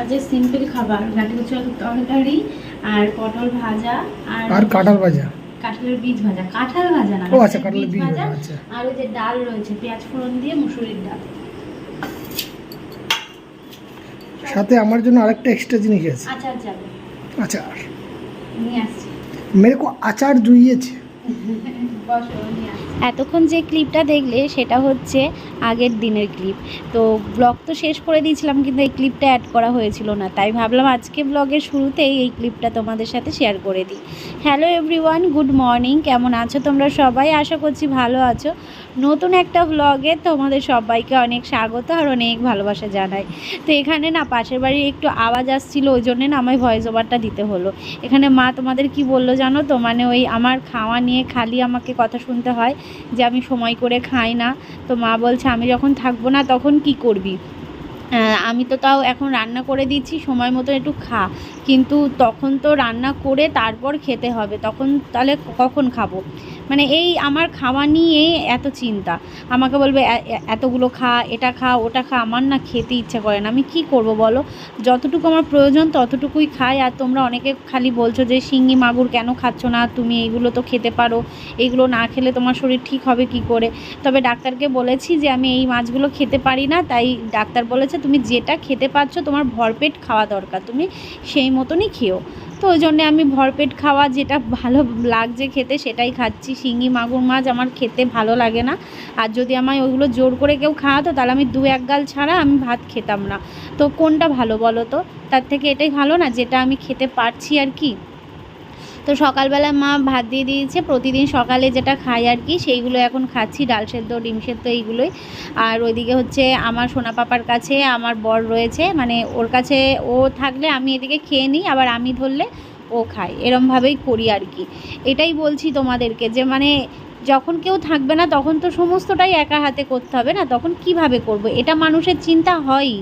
আজ সিম্পল খাবার গাটি কচুর তরকারি আর পটল ভাজা আর আর কাঁঠাল ভাজা? কাঁঠালের বীজ ভাজা। কাঁঠাল ভাজা না ও আচ্ছা, কাঁঠালের বীজ ভাজা, আচ্ছা। আর ওই যে ডাল রয়েছে পেঁয়াজ ফোড়ন দিয়ে মুসুরির ডাল। সাথে আমার জন্য আরেকটা এক্সট্রা জিনিস আছে। আচার যাবে। আচার। নিয়ে আসছি। মেরে কো আচার জুইয়েছে। বসো নিয়ে আসছি। এতক্ষণ যে ক্লিপটা দেখলে সেটা হচ্ছে আগের দিনের ক্লিপ তো ব্লগ তো শেষ করে দিয়েছিলাম কিন্তু এই ক্লিপটা অ্যাড করা হয়েছিল না। তাই ভাবলাম আজকে ব্লগের শুরুতেই এই ক্লিপটা তোমাদের সাথে শেয়ার করে দিই। হ্যালো এভরিওয়ান গুড মর্নিং কেমন আছো তোমরা সবাই? আশা করছি ভালো আছো। নতুন একটা ব্লগে তোমাদের সবাইকে অনেক স্বাগত আর অনেক ভালোবাসা জানাই। তো এখানে না পাশের বাড়ির একটু আওয়াজ আসছিল, ওই জন্যে না আমায় ভয়েস ওভারটা দিতে হলো। এখানে মা তোমাদের কি বলল জানো তো? মানে ওই আমার খাওয়া নিয়ে খালি আমাকে কথা শুনতে হয়। যে আমি সময় করে খাই না। তো মা বলছে, আমি যখন থাকব না তখন কি করবি? আমি তো তাও এখন রান্না করে দিচ্ছি, সময় মতো একটু খা। কিন্তু তখন তো রান্না করে তারপর খেতে হবে, তখন তাহলে কখন খাব? মানে এই আমার খাওয়া নিয়ে এত চিন্তা। আমাকে বলবে, "এ- এ- এতগুলো খা, এটা খা, ওটা খা। আমার না খেতে ইচ্ছে করে না। আমি কি করব বলো? যতটুকু আমার প্রয়োজন ততটুকুই খাই। আর তোমরা অনেকে খালি বলছো যে শিঙ্গি মাগুর কেন খাচ্ছ না? তুমি এইগুলো তো খেতে পারো। এইগুলো না খেলে তোমার শরীর ঠিক হবে কি করে? তবে ডাক্তারকে বলেছি যে, আমি এই মাছগুলো খেতে পারি না। তাই ডাক্তার বলেছে তুমি যেটা খেতে পারছ, তোমার ভরপেট খাওয়া দরকার, তুমি সেই মতনই খেও। তো ওই জন্যে আমি ভরপেট খাওয়া যেটা ভালো লাগছে খেতে সেটাই খাচ্ছি। শিঙি, মাগুর মাছ আমার খেতে ভালো লাগে না। আর যদি আমায় ওইগুলো জোর করে কেউ খাওয়াতো, তাহলে আমি দু এক গাল ছাড়া আমি ভাত খেতাম না। তো কোনটা ভালো বলো তো? তার থেকে এটাই ভালো না, যেটা আমি খেতে পারছি আর কি? তো সকালবেলা মা ভাত দিয়ে দিয়েছে। প্রতিদিন সকালে যেটা খাই আর কি, সেইগুলো এখন খাচ্ছি, ডাল সেদ্ধ, ডিম সেদ্ধ এইগুলোই। আর ওইদিকে হচ্ছে আমার সোনা পাপার কাছে আমার বর রয়েছে মানে ওর কাছে ও থাকলে আমি এদিকে খেয়ে নিই, আবার আমি ধরলে ও খায়। এরমভাবেই করি আর কি। এটাই বলছি তোমাদেরকে যে মানে যখন কেউ থাকবে না, তখন তো সমস্তটাই একা হাতে করতে হবে না? তখন কীভাবে করব? এটা মানুষের চিন্তা হয়ই।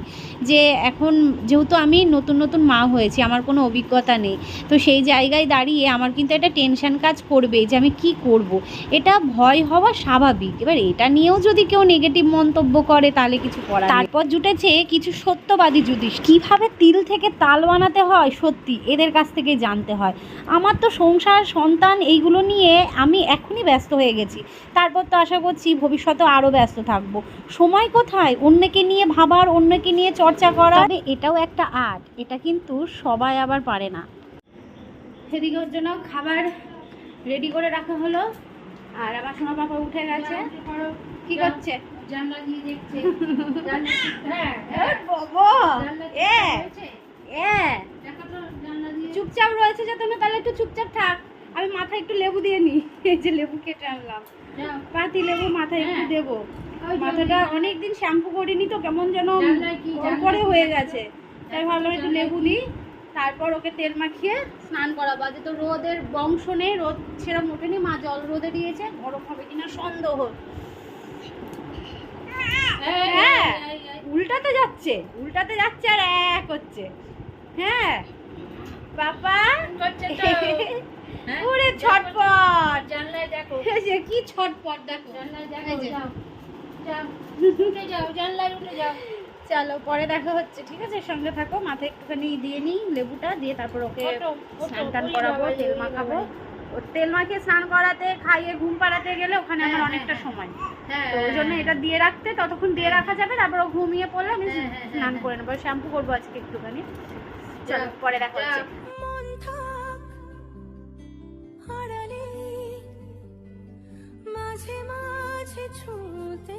যে এখন যেহেতু আমি নতুন নতুন মা হয়েছি, আমার কোনো অভিজ্ঞতা নেই। তো সেই জায়গায় দাঁড়িয়ে আমার কিন্তু একটা টেনশন কাজ করবে যে আমি কি করব। এটা ভয় হওয়া স্বাভাবিক। এবার এটা নিয়েও যদি কেউ নেগেটিভ মন্তব্য করে, তাহলে কিছু করার তারপর জুটেছে কিছু সত্যবাদী যুধিষ কীভাবে তিল থেকে তাল বানাতে হয়? সত্যি, এদের কাছ থেকে জানতে হয়। আমার তো সংসার, সন্তান এইগুলো নিয়ে আমি এখনই ব্যস্ত হয়ে গেছি। তারপর তো আশা করছি ভবিষ্যতে আরও ব্যস্ত থাকব। সময় কোথায়? অন্যকে নিয়ে ভাবার, অন্যকে নিয়ে চর্চা করা। তবে এটাও একটা আর্ট এটা কিন্তু সবাই আবার পারে না। সেদিকে ওর জন্য খাবার রেডি করে রাখা হলো। আর আমার সোনা পাপা উঠে গেছে। কি করছে? জানলা দিয়ে দেখছে। হ্যাঁ বাবা, এ, এ, দেখো তো জানলা দিয়ে। চুপচাপ রয়েছে যে তুমি তাহলে একটু চুপচাপ থাক। আমি মাথায় একটু লেবু দিয়ে নি। এই যে লেবু কেটে আনলাম। পাতি লেবু মাথায় একটু হ্যাঁ। দেবো। মাথাটা অনেকদিন শ্যাম্পু করিনি তো কেমন যেন করে হয়ে গেছে। তাই ভাবলাম একটু লেবু নিই তারপর ওকে তেল মাখিয়ে স্নান করাবো। আজ তো রোদের বংশ নেই রোদ সেরকম ওঠেনি মা জল রোদে দিয়েছে গরম হবে কিনা সন্দেহ। হ্যাঁ। উল্টাতে যাচ্ছে উল্টাতে যাচ্ছে আর এক হচ্ছে। হ্যাঁ বাবা। হ্যাঁ? ওরে ছটপট। জানলায় দেখো। কি ছটপট দেখো। জানলায় দেখো চলো পরে দেখা হচ্ছে ঠিক আছে? সঙ্গে থাকো মাথায় একটুখানি দিয়ে নিই লেবুটা দিয়ে তারপর ওকে স্নান টান করাবো তেল মাখাবো। তেল মাখিয়ে স্নান করাতে খাইয়ে ঘুম পাড়াতে গেলে ওখানে আমার হ্যাঁ, অনেকটা হ্যাঁ, সময়। হ্যাঁ তো ওই জন্য এটা দিয়ে রাখতে ততক্ষণ দিয়ে রাখা যাবে তারপর ও ঘুমিয়ে পড়লে আমি স্নান করে নেব। শ্যাম্পু করব আজকে একটুখানি। চলো পরে দেখা হচ্ছে। মন মাঝে মাঝে ছুঁতে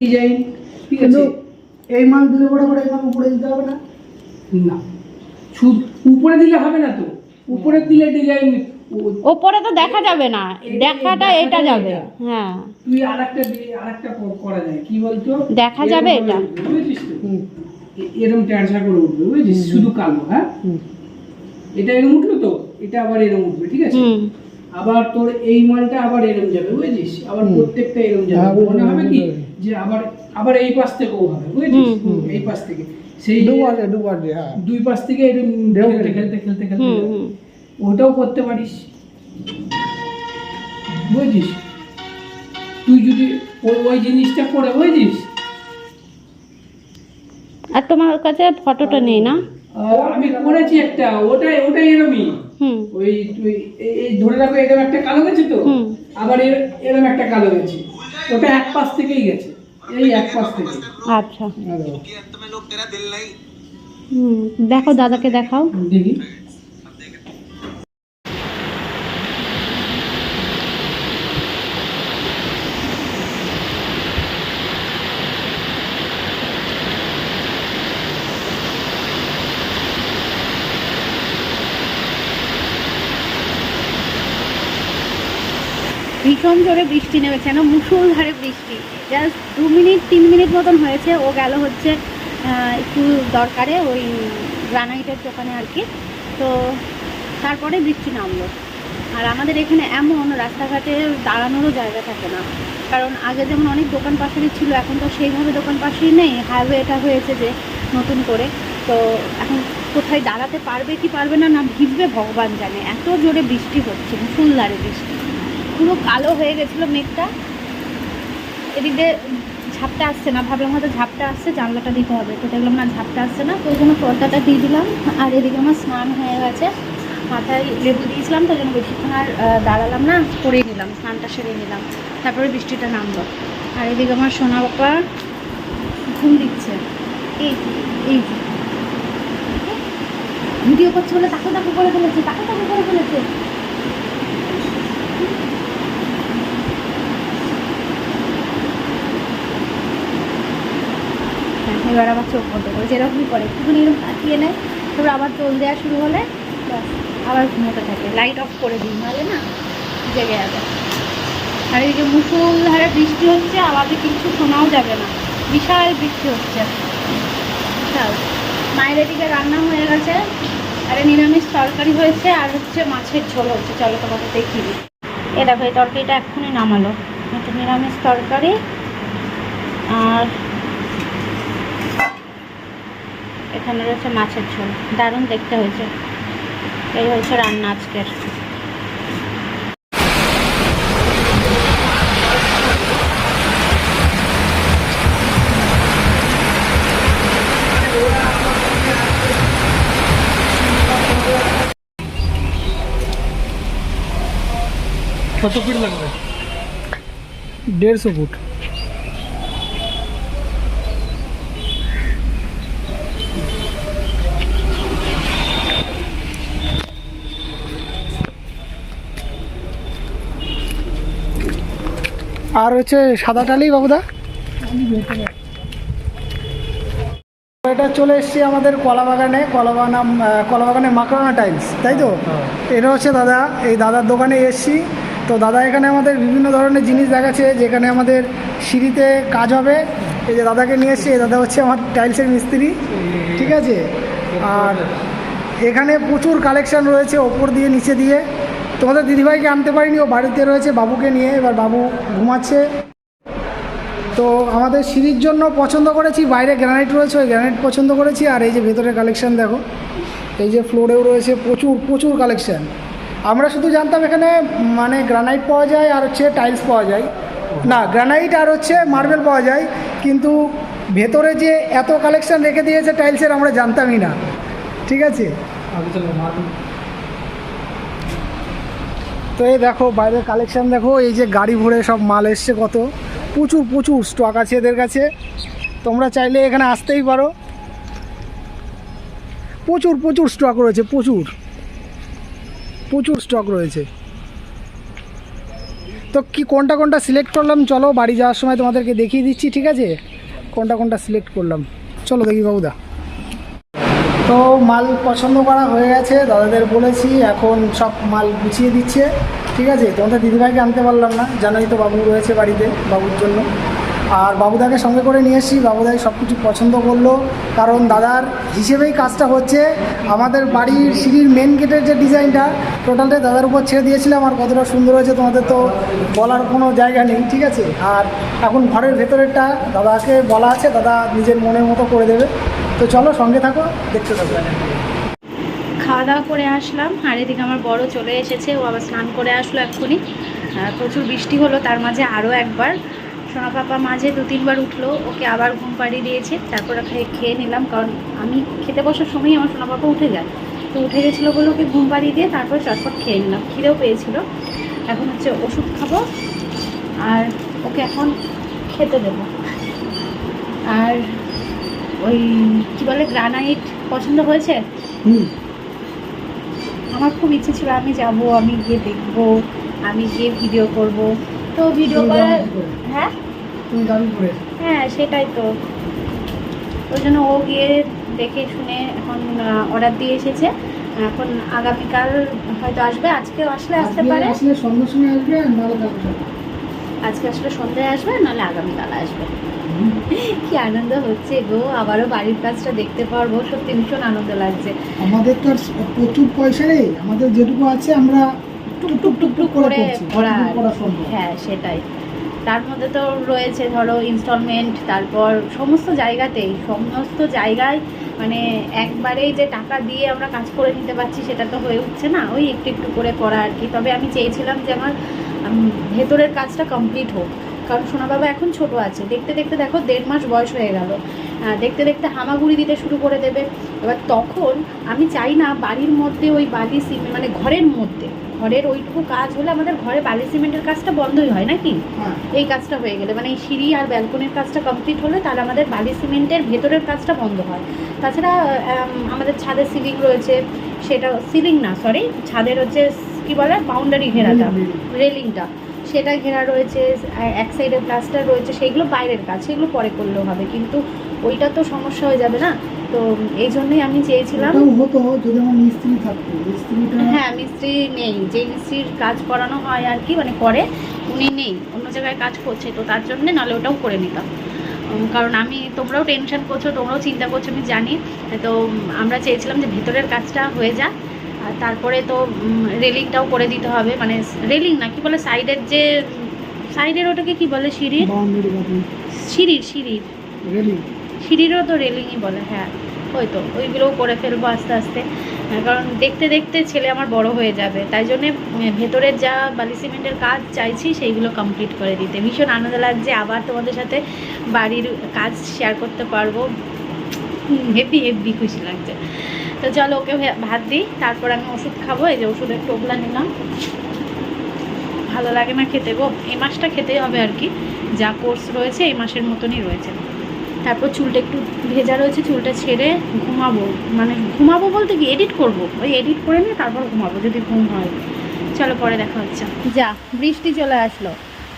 ডিজাইন ঠিক কিন্তু আছে এই মাল দিলে পরে পরে এই মাল উপরে দিতে হবে না? না। শুধু উপরে দিলে হবে না তো। উপরে দিলে ডিজাইন ওপরে তো দেখা যাবে না। দেখাটা এটা যাবে। হ্যাঁ। তুই আর একটা আর করা যায়। কি বলতো? দেখা যাবে এটা? এরকম করে উঠবে বুঝেছিস? শুধু কালো হ্যাঁ? এটা এরকম উঠল তো? এটা আবার এরকম উঠবে ঠিক আছে? আবার তোর এই মালটা আবার এরম যাবে বুঝেছিস? আবার প্রত্যেকটা এরম যাবে। হ্যাঁ, মনে হবে কি। যে আবার আবার এই পাশ থেকেও হবে বুঝেছিস? হুম, এই পাশ থেকে। সেই দু যে পার্টে দু পার্টে হ্যাঁ। দুই পাশ থেকে খেলতে খেলতে খেলতে ওটাও করতে পারিস। বুঝেছিস? তুই যদি ওই ওই জিনিসটা করে বুঝেছিস? আর তোমার কাছে ফটোটা নেই না? আমি করেছি একটা ওটাই ওটাই এরমই। হুম। ওই তুই এই- এই ধরে রাখো এরকম একটা কালো গেছে তো? হুম। আবার এর এরকম একটা কালো গেছে ওটা এক পাশ থেকেই গেছে। এই এক পাশ থেকে। আচ্ছা। হুম দেখো দাদাকে দেখাও। দেখি। ভীষণ জোরে বৃষ্টি নেমেছে না মুসুলধারে বৃষ্টি। জাস্ট দু মিনিট, তিন মিনিট মতন হয়েছে, ও গেল হচ্ছে একটু দরকারে ওই গ্রানাইটের দোকানে আর কি। তো তারপরে বৃষ্টি নামলো। আর আমাদের এখানে এমন রাস্তাঘাটে দাঁড়ানোরও জায়গা থাকে না। কারণ আগে যেমন অনেক দোকান পাশারি ছিল, এখন তো সেইভাবে দোকান পাশারি নেই। হাইওয়েটা হয়েছে যে নতুন করে। তো এখন কোথায় দাঁড়াতে পারবে কি পারবে না না ভিজবে ভগবান জানে। এত জোরে বৃষ্টি হচ্ছে মুসুলধারে বৃষ্টি। পুরো কালো হয়ে গেছিল মেঘটা। এদিক ঝাপটা আসছে না, ভাবলাম হয়তো ঝাপটা আসছে, জানলাটা দিতে হবে। তো দেখলাম না, ঝাপটা আসছে না, তো ওই জন্য পর্দাটা দিয়ে দিলাম। আর এদিকে আমার স্নান হয়ে গেছে। মাথায় লেবু দিয়েছিলাম তো ওই জন্য বেশিক্ষণ আর দাঁড়ালাম না করে নিলাম, স্নানটা সেরে নিলাম। তারপরে বৃষ্টিটা নামলো। আর এদিকে আমার সোনা বাবা ঘুম দিচ্ছে। এই এই। ভিডিও করছে বলে তাকে তাকে করে ফেলেছে, তাকে তাকে করে ফেলেছে। এবার আমার চোখ বন্ধ করে, যেরকমই করে। একটুখানি এরকম তাকিয়ে নেয়, তারপর আবার জল দেওয়া শুরু হলে আবার ঘুমোতে থাকে। লাইট অফ করে দিই, নাহলে না জেগে যাবে। আর এই যে মুসুলধারে বৃষ্টি হচ্ছে আওয়াজে কিছু শোনাও যাবে না। বিশাল বৃষ্টি হচ্ছে। বিশাল। মায়ের এদিকে রান্না হয়ে গেছে, আরে নিরামিষ তরকারি হয়েছে, আর হচ্ছে মাছের ঝোল হচ্ছে। চলো তোমাকে দেখিয়ে দিই। এ দেখো, এই তরকারিটা এক্ষুনি নামালো। নিরামিষ তরকারি, আর এখানে রয়েছে মাছের ঝোল। দারুণ দেখতে হয়েছে। এই হয়েছে রান্না আজকের। কত ফিট লাগবে? দেড়শো ফুট। আর হচ্ছে সাদা টালি বাবুদা। এটা চলে এসেছি আমাদের কলা বাগানে কলা বাগান কলা বাগানে মাকড়ানা টাইলস তাই তো? এটা হচ্ছে দাদা এই দাদার দোকানে এসেছি। তো দাদা এখানে আমাদের বিভিন্ন ধরনের জিনিস দেখাচ্ছে যেখানে আমাদের সিঁড়িতে কাজ হবে। এই যে দাদাকে নিয়ে এসেছি এই দাদা হচ্ছে আমার টাইলসের মিস্ত্রি ঠিক আছে? আর এখানে প্রচুর কালেকশান রয়েছে ওপর দিয়ে নিচে দিয়ে। তোমাদের দিদিভাইকে আনতে পারিনি, ও বাড়িতে রয়েছে, বাবুকে নিয়ে, এবার বাবু ঘুমাচ্ছে। তো আমাদের সিঁড়ির জন্য পছন্দ করেছি, বাইরে গ্রানাইট রয়েছে, ওই গ্রানাইট পছন্দ করেছি, আর এই যে ভেতরে কালেকশান দেখো, এই যে ফ্লোরেও রয়েছে প্রচুর প্রচুর কালেকশান আমরা শুধু জানতাম এখানে মানে গ্রানাইট পাওয়া যায়, আর হচ্ছে টাইলস পাওয়া যায়। না গ্রানাইট আর হচ্ছে মার্বেল পাওয়া যায়, কিন্তু ভেতরে যে এত কালেকশান রেখে দিয়েছে টাইলসের আমরা জানতামই না। ঠিক আছে? তো এই দেখো, বাইরের কালেকশান দেখো, এই যে গাড়ি ভরে সব মাল এসছে কত। প্রচুর প্রচুর স্টক আছে এদের কাছে। তোমরা চাইলে এখানে আসতেই পারো। প্রচুর প্রচুর স্টক রয়েছে, প্রচুর। প্রচুর স্টক রয়েছে। তো কি, কোনটা কোনটা সিলেক্ট করলাম? চলো বাড়ি যাওয়ার সময় তোমাদেরকে দেখিয়ে দিচ্ছি, ঠিক আছে? কোনটা কোনটা সিলেক্ট করলাম? চলো দেখি বাবুদা। তো মাল পছন্দ করা হয়ে গেছে, দাদাদের বলেছি, এখন সব মাল গুছিয়ে দিচ্ছে। ঠিক আছে? তোমাদের দিদিভাইকে আনতে পারলাম না, জানোই তো বাবু রয়েছে বাড়িতে, বাবুর জন্য। আর বাবুদাকে সঙ্গে করে নিয়ে এসেছি। বাবুদাই সব কিছু পছন্দ করল। কারণ দাদার হিসেবেই কাজটা হচ্ছে। আমাদের বাড়ির সিঁড়ির মেন গেটের যে ডিজাইনটা টোটালটাই দাদার উপর ছেড়ে দিয়েছিলাম। আর কতটা সুন্দর হয়েছে তোমাদের তো বলার কোনো জায়গা নেই, ঠিক আছে? আর এখন ঘরের ভেতরেরটা দাদাকে বলা আছে, দাদা নিজের মনের মতো করে দেবে। তো চলো সঙ্গে থাকো, দেখতে থাকো। খাওয়া দাওয়া করে আসলাম। আর এদিকে আমার বড় চলে এসেছে, ও আবার স্নান করে আসলো এক্ষুনি। প্রচুর বৃষ্টি হলো, তার মাঝে আরও একবার। সোনা পাপা মাঝে দু তিনবার উঠল ওকে আবার ঘুম পাড়িয়ে দিয়েছে তারপর খেয়ে খেয়ে নিলাম কারণ আমি খেতে বসার সময়ই আমার সোনা পাপা উঠে যায়। তো উঠে গেছিল বলে ওকে ঘুম পাড়িয়ে দিয়ে তারপর চটপট খেয়ে নিলাম খিদেও পেয়েছিল। এখন হচ্ছে ওষুধ খাব আর ওকে এখন খেতে দেবো। আর ওই কী বলে গ্রানাইট পছন্দ হয়েছে? আমার খুব ইচ্ছে ছিল আমি যাব আমি গিয়ে দেখব আমি গিয়ে ভিডিও করব। তো ভিডিও করার? হ্যাঁ? যাবি হ্যাঁ সেটাই তো। ওই জন্য ও গিয়ে দেখে শুনে এখন অর্ডার দিয়ে এসেছে। এখন আগামীকাল হয়তো আসবে। আজকেও আসলে আসতে পারে। আসলে সন্ধ্যার সময় আসবে নাহলে কালকে আজকে আসলে সন্ধ্যায় আসবে নাহলে আগামীকাল আসবে। কি আনন্দ হচ্ছে গো। আবারও বাড়ির কাজটা দেখতে পারব। সত্যি ভীষণ আনন্দ লাগছে। আমাদের তো প্রচুর পয়সা নেই। আমাদের যেটুকু আছে আমরা টুক টুক টুক টুক করে সম্ভব। হ্যাঁ সেটাই। তার মধ্যে তো রয়েছে ধরো ইনস্টলমেন্ট তারপর সমস্ত জায়গাতেই, সমস্ত জায়গায় মানে একবারেই যে টাকা দিয়ে আমরা কাজ করে নিতে পারছি সেটা তো হয়ে উঠছে না, ওই একটু একটু করে করা আর কি। তবে আমি চেয়েছিলাম যে আমার ভেতরের কাজটা কমপ্লিট হোক। কারণ সোনা বাবা এখন ছোট আছে। দেখতে দেখতে দেখো দেড় মাস বয়স হয়ে গেল। দেখতে দেখতে হামাগুড়ি দিতে শুরু করে দেবে। এবার তখন আমি চাই না বাড়ির মধ্যে ওই বালি সিমেন্ট মানে ঘরের মধ্যে। ঘরের ওইটুকু কাজ হলে আমাদের ঘরে বালি সিমেন্টের কাজটা বন্ধই হয় নাকি? হ্যাঁ। এই কাজটা হয়ে গেলে। মানে এই সিঁড়ি আর ব্যালকনির কাজটা কমপ্লিট হলে তাহলে আমাদের বালি সিমেন্টের ভেতরের কাজটা বন্ধ হয়। তাছাড়া আমাদের ছাদের সিলিং রয়েছে। সেটা সিলিং না সরি ছাদের হচ্ছে কি বলে? বাউন্ডারি ঘেরাটা। রেলিংটা সেটা ঘেরা রয়েছে এক সাইডে প্লাস্টার রয়েছে সেগুলো বাইরের কাজ সেগুলো পরে করলেও হবে। কিন্তু ওইটা তো সমস্যা হয়ে যাবে না? তো এই জন্যই আমি চেয়েছিলাম হতো যদি আমার মিস্ত্রি থাকতো হ্যাঁ মিস্ত্রি নেই। যে মিস্ত্রির কাজ করানো হয় আর কি মানে করে উনি নেই। অন্য জায়গায় কাজ করছে তো তার জন্যে নাহলে ওটাও করে নিতাম। কারণ আমি তোমরাও টেনশন করছ তোমরাও চিন্তা করছ আমি জানি। তো আমরা চেয়েছিলাম যে ভেতরের কাজটা হয়ে যাক। তারপরে তো রেলিংটাও করে দিতে হবে। মানে রেলিং না কি বলে সাইডের যে সাইডের ওটাকে কি বলে সিঁড়ির? বাকি সিঁড়ির সিঁড়ির। সিঁড়িরও তো রেলিংই বলে হ্যাঁ। ওই তো ওইগুলোও করে ফেলব আস্তে আস্তে। কারণ দেখতে দেখতে ছেলে আমার বড় হয়ে যাবে। তাই জন্যে ভেতরের যা বালি সিমেন্টের কাজ চাইছি সেইগুলো কমপ্লিট করে দিতে। ভীষণ আনন্দ লাগছে। আবার তোমাদের সাথে বাড়ির কাজ শেয়ার করতে পারব। হেভি হেভি খুশি লাগছে। তো চলো ওকে ভাত দিই, তারপর আমি ওষুধ খাব, এই যে ওষুধের টোপলা নিলাম। ভালো লাগে না খেতে গো, এই মাসটা খেতেই হবে আর কি, যা কোর্স রয়েছে এই মাসের মতনই রয়েছে। তারপর চুলটা একটু ভেজা রয়েছে, চুলটা ছেড়ে ঘুমাবো। মানে ঘুমাবো বলতে কি এডিট করব। ওই এডিট করে নিয়ে তারপর ঘুমাবো, যদি ঘুম হয়। চলো পরে দেখা হচ্ছে। যা, বৃষ্টি চলে আসলো।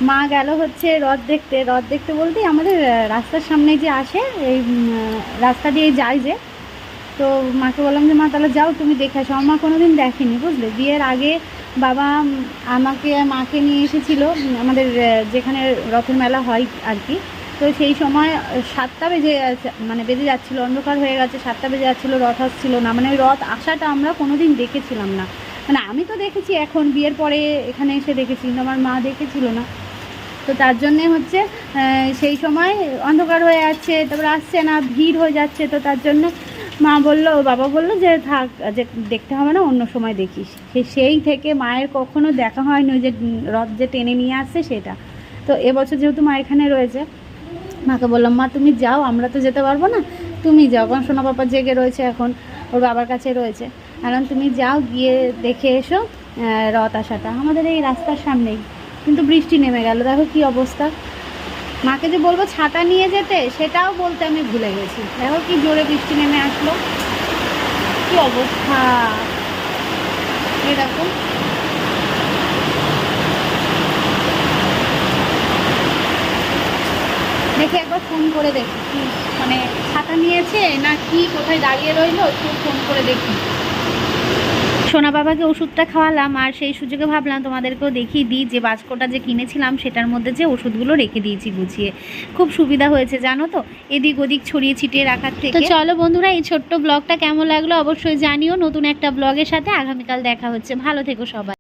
মা গেল হচ্ছে রথ দেখতে। রথ দেখতে বলতে আমাদের রাস্তার সামনে যে আসে, এই রাস্তা দিয়ে যায় যে। তো মাকে বললাম যে, মা, তাহলে যাও, তুমি দেখে আসো। আমার মা কোনোদিন দেখেনি, বুঝলে? বিয়ের আগে বাবা আমাকে, মাকে নিয়ে এসেছিল, আমাদের যেখানে রথের মেলা হয় আর কি। তো সেই সময় সাতটা বেজে মানে বেজে যাচ্ছিল, অন্ধকার হয়ে গেছে, সাতটা বেজে যাচ্ছিল, রথ আসছিল না। মানে ওই রথ আসাটা আমরা কোনোদিন দেখেছিলাম না। মানে আমি তো দেখেছি এখন, বিয়ের পরে এখানে এসে দেখেছি, কিন্তু আমার মা দেখেছিল না। তো তার জন্যে হচ্ছে সেই সময় অন্ধকার হয়ে যাচ্ছে তারপর আসছে না, ভিড় হয়ে যাচ্ছে, তো তার জন্য মা বলল, বাবা বলল যে থাক, যে দেখতে হবে না, অন্য সময় দেখিস। সেই থেকে মায়ের কখনো দেখা হয়নি যে রথ যে টেনে নিয়ে আসছে সেটা। তো এবছর যেহেতু মা এখানে রয়েছে, মাকে বললাম, মা, তুমি যাও, আমরা তো যেতে পারব না। তুমি যাও, কারণ সোনা বাবা জেগে রয়েছে এখন, ওর বাবার কাছে রয়েছে। কারণ তুমি যাও, গিয়ে দেখে এসো রথ আসাটা। আমাদের এই রাস্তার সামনেই। কিন্তু বৃষ্টি নেমে গেল। দেখো কি অবস্থা। মাকে যে বলব ছাতা নিয়ে যেতে, সেটাও বলতে আমি ভুলে গেছি। দেখো কি জোরে বৃষ্টি নেমে আসলো। কি অবস্থা? এরকম দেখো। একবার ফোন করে দেখি মানে ছাতা নিয়েছে না কি কোথায় দাঁড়িয়ে রইল, একটু ফোন করে দেখি। সোনা বাবাকে ওষুধটা খাওয়ালাম, আর সেই সুযোগে ভাবলাম তোমাদেরকেও দেখিয়ে দিই, যে বাস্কটা যে কিনেছিলাম, সেটার মধ্যে যে ওষুধগুলো রেখে দিয়েছি গুছিয়ে। খুব সুবিধা হয়েছে, জানো তো? এদিক ওদিক ছড়িয়ে ছিটিয়ে রাখার থেকে। তো চলো বন্ধুরা, এই ছোট্ট ব্লগটা কেমন লাগল অবশ্যই জানিও। নতুন একটা ব্লগের সাথে আগামীকাল দেখা হচ্ছে। ভালো থেকো সবাই।